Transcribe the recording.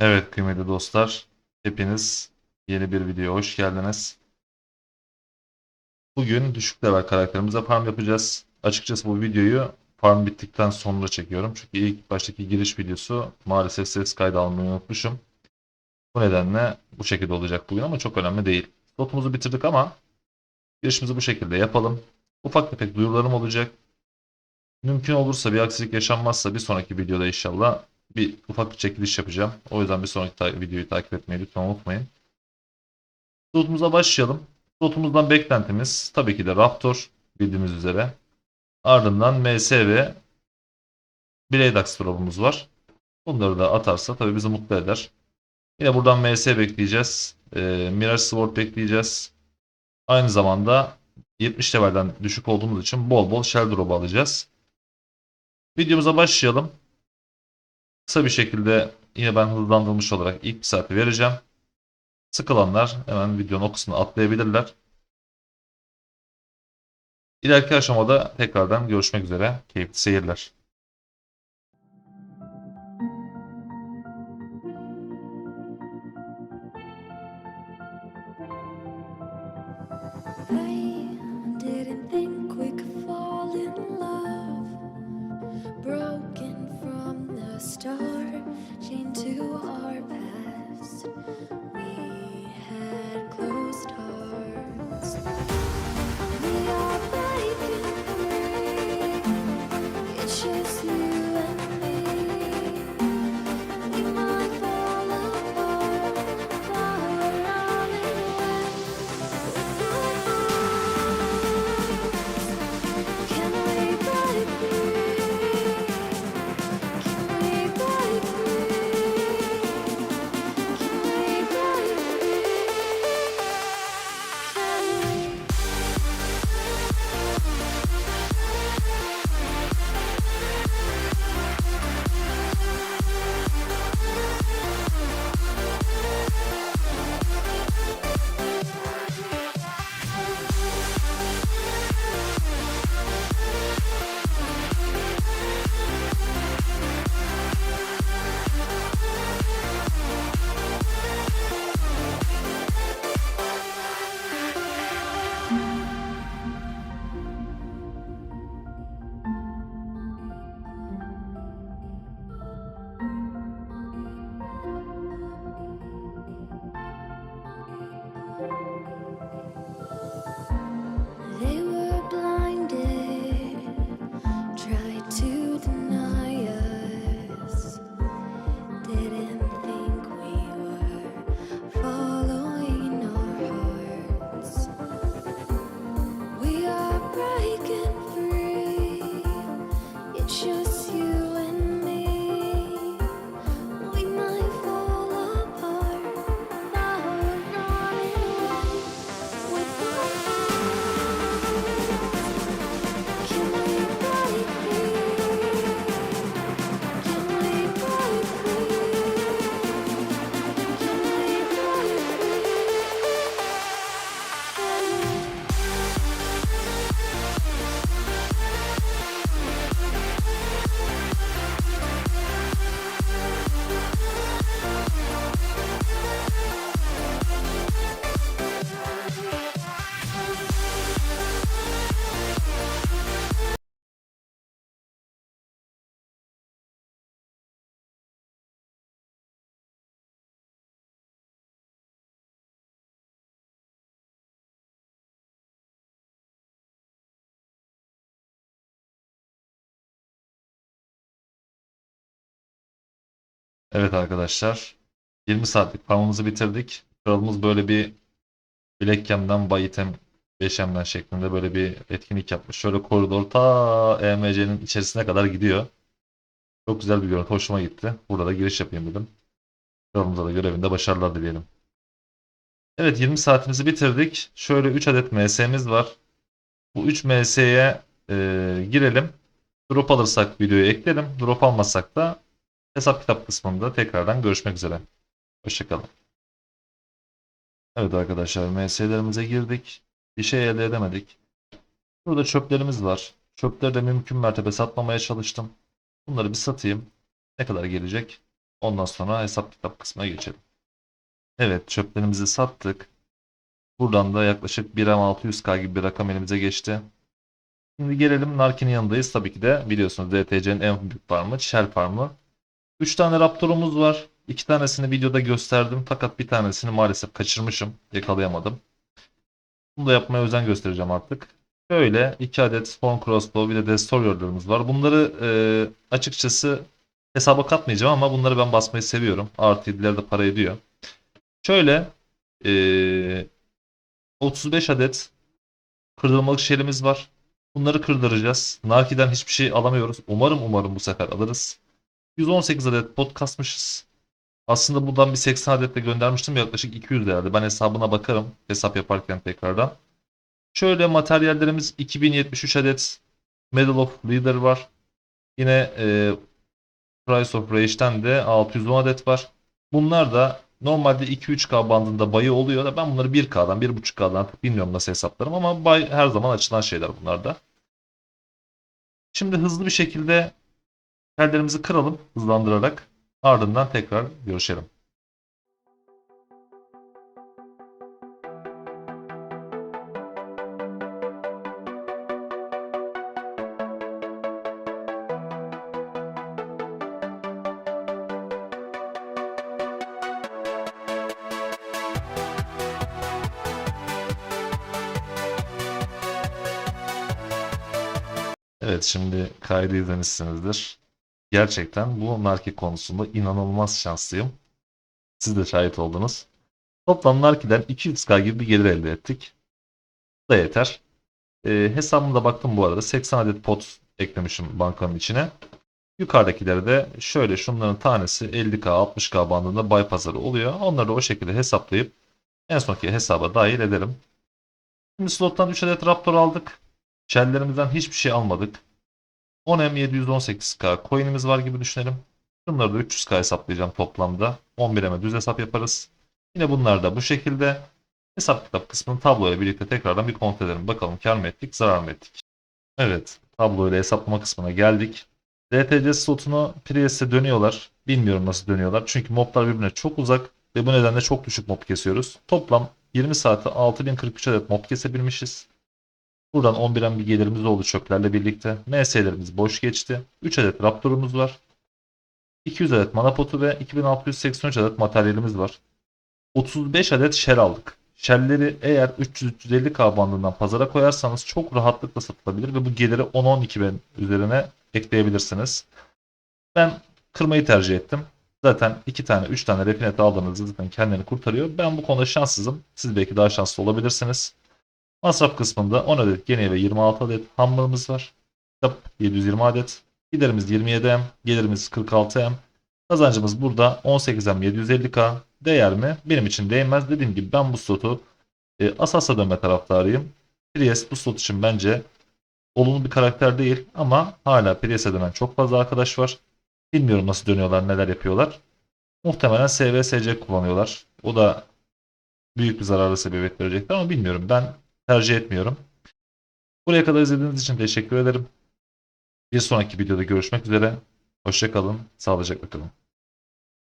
Evet kıymetli dostlar, hepiniz yeni bir videoya hoş geldiniz. Bugün düşük level karakterimize farm yapacağız. Açıkçası bu videoyu farm bittikten sonra çekiyorum. Çünkü ilk baştaki giriş videosu maalesef ses kaydı almayı unutmuşum. Bu nedenle bu şekilde olacak bugün ama çok önemli değil. Slotumuzu bitirdik ama girişimizi bu şekilde yapalım. Ufak tefek duyurularım olacak. Mümkün olursa bir aksilik yaşanmazsa bir sonraki videoda inşallah bir ufak bir çekiliş yapacağım. O yüzden bir sonraki ta- videoyu takip etmeyi lütfen unutmayın. Slotumuza başlayalım. Slotumuzdan beklentimiz tabii ki de Raptor bildiğimiz üzere. Ardından MS ve Blade Axe drop'umuz var. Bunları da atarsa tabii bizi mutlu eder. Yine buradan MS bekleyeceğiz. Ee, Mirage Sword bekleyeceğiz. Aynı zamanda 70 levelden düşük olduğumuz için bol bol Shell drop alacağız. Videomuza başlayalım. Kısa bir şekilde yine ben hızlandırılmış olarak ilk bir saati vereceğim. Sıkılanlar hemen videonun o kısmını atlayabilirler. İleriki aşamada tekrardan görüşmek üzere. Keyifli seyirler. Evet arkadaşlar. 20 saatlik farmımızı bitirdik. Kralımız böyle bir Black Cam'den Buy Item 5M'den şeklinde böyle bir etkinlik yapmış. Şöyle koridor ta EMC'nin içerisine kadar gidiyor. Çok güzel bir görüntü. Hoşuma gitti. Burada da giriş yapayım dedim. Kralımıza da görevinde başarılar dileyelim. Evet 20 saatimizi bitirdik. Şöyle 3 adet MS'miz var. Bu 3 MS'ye e, girelim. Drop alırsak videoyu eklerim. Drop almazsak da hesap kitap kısmında tekrardan görüşmek üzere. Hoşçakalın. Evet arkadaşlar MS'lerimize girdik. Bir şey elde edemedik. Burada çöplerimiz var. Çöpleri de mümkün mertebe satmamaya çalıştım. Bunları bir satayım. Ne kadar gelecek? Ondan sonra hesap kitap kısmına geçelim. Evet çöplerimizi sattık. Buradan da yaklaşık 1M600K gibi bir rakam elimize geçti. Şimdi gelelim Narkin'in yanındayız. Tabii ki de biliyorsunuz DTC'nin en büyük farmı Shell farmı. 3 tane Raptor'umuz var. 2 tanesini videoda gösterdim fakat bir tanesini maalesef kaçırmışım. Yakalayamadım. Bunu da yapmaya özen göstereceğim artık. Böyle 2 adet Spawn Crossbow bir de Destroyer'larımız var. Bunları e, açıkçası hesaba katmayacağım ama bunları ben basmayı seviyorum. Artı 7'ler de para ediyor. Şöyle e, 35 adet kırdırmalık şelimiz var. Bunları kırdıracağız. Narki'den hiçbir şey alamıyoruz. Umarım umarım bu sefer alırız. 118 adet pot kasmışız. Aslında buradan bir 80 adet de göndermiştim. Yaklaşık 200 herhalde. Ben hesabına bakarım. Hesap yaparken tekrardan. Şöyle materyallerimiz 2073 adet Medal of Leader var. Yine e, Price of Rage'den de 610 adet var. Bunlar da normalde 2-3K bandında bayı oluyor da ben bunları 1K'dan 1.5K'dan artık bilmiyorum nasıl hesaplarım ama bay her zaman açılan şeyler bunlar da. Şimdi hızlı bir şekilde tellerimizi kıralım hızlandırarak. Ardından tekrar görüşelim. Evet şimdi kaydı izlemişsinizdir. Gerçekten bu market konusunda inanılmaz şanslıyım. Siz de şahit oldunuz. Toplam Narki'den 200k gibi bir gelir elde ettik. Bu da yeter. Ee, hesabımda baktım bu arada 80 adet pot eklemişim bankanın içine. Yukarıdakileri de şöyle şunların tanesi 50k 60k bandında bay pazarı oluyor. Onları da o şekilde hesaplayıp en sonki hesaba dahil ederim. Şimdi slottan 3 adet Raptor aldık. Shell'lerimizden hiçbir şey almadık. 10M 718K coin'imiz var gibi düşünelim. Bunları da 300K hesaplayacağım toplamda. 11M'e düz hesap yaparız. Yine bunlar da bu şekilde. Hesap kitap kısmını tabloyla birlikte tekrardan bir kontrol edelim. Bakalım kar mı ettik, zarar mı ettik? Evet, tabloyla hesaplama kısmına geldik. DTC slotunu Prius'e dönüyorlar. Bilmiyorum nasıl dönüyorlar. Çünkü moblar birbirine çok uzak ve bu nedenle çok düşük mob kesiyoruz. Toplam 20 saate 6043 adet mob kesebilmişiz. Buradan 11'en bir gelirimiz oldu çöplerle birlikte. MS'lerimiz boş geçti. 3 adet Raptor'umuz var. 200 adet mana potu ve 2683 adet materyalimiz var. 35 adet shell aldık. Shell'leri eğer 300-350k bandından pazara koyarsanız çok rahatlıkla satılabilir ve bu geliri 10-12 bin üzerine ekleyebilirsiniz. Ben kırmayı tercih ettim. Zaten 2 tane 3 tane refinet aldığınızda zaten kendini kurtarıyor. Ben bu konuda şanssızım. Siz belki daha şanslı olabilirsiniz. Masraf kısmında 10 adet gene ve 26 adet hamurumuz var. Kitap 720 adet. Giderimiz 27M, gelirimiz 46M. Kazancımız burada 18M 750K. Değer mi? Benim için değmez. Dediğim gibi ben bu slotu e, Asas'a dönme taraftarıyım. Priest bu slot için bence olumlu bir karakter değil ama hala Priest'e dönen çok fazla arkadaş var. Bilmiyorum nasıl dönüyorlar, neler yapıyorlar. Muhtemelen SVSC kullanıyorlar. O da büyük bir zararlı sebebiyet verecektir ama bilmiyorum. Ben tercih etmiyorum. Buraya kadar izlediğiniz için teşekkür ederim. Bir sonraki videoda görüşmek üzere. Hoşçakalın, sağlıcakla kalın.